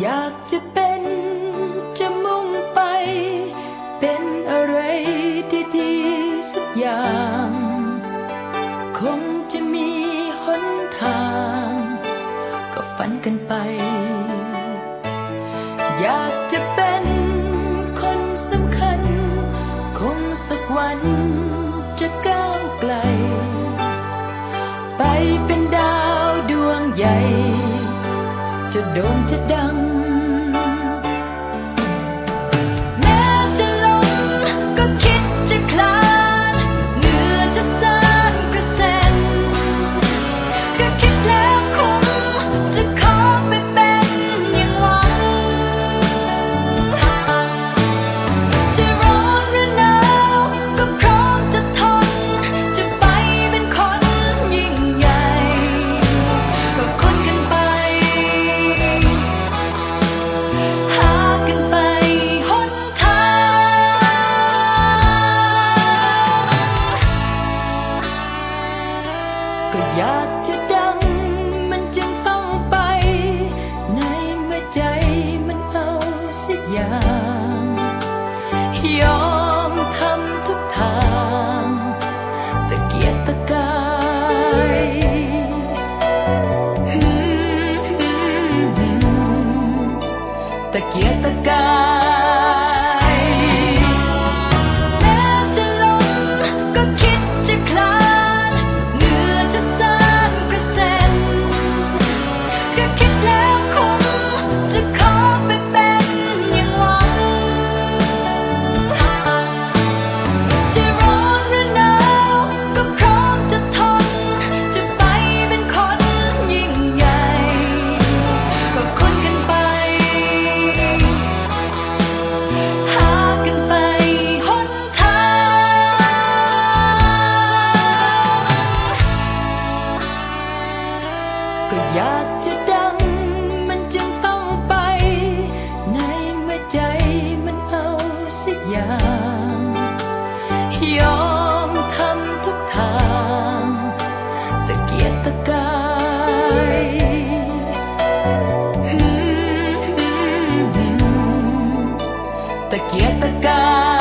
อยากจะเป็นจะมุ่งไป เป็นอะไรที่ดีสักอย่าง คงจะมีหนทาง ก็ฝันกันไป อยากจะเป็นคนสำคัญ คงสักวันจะก้าวไกล ไปเป็นดาวดวงใหญ่ จะโด่งจะดัง ยอมทำทุกทางตะเกียกตะกายตะเกียกตะกาย ก็อยากจะดัง มันจึงต้องไป ในเมื่อใจมันเอาสิอย่าง ยอมทำทุกทางตะเกียกตะกายตะเกียกตะกาย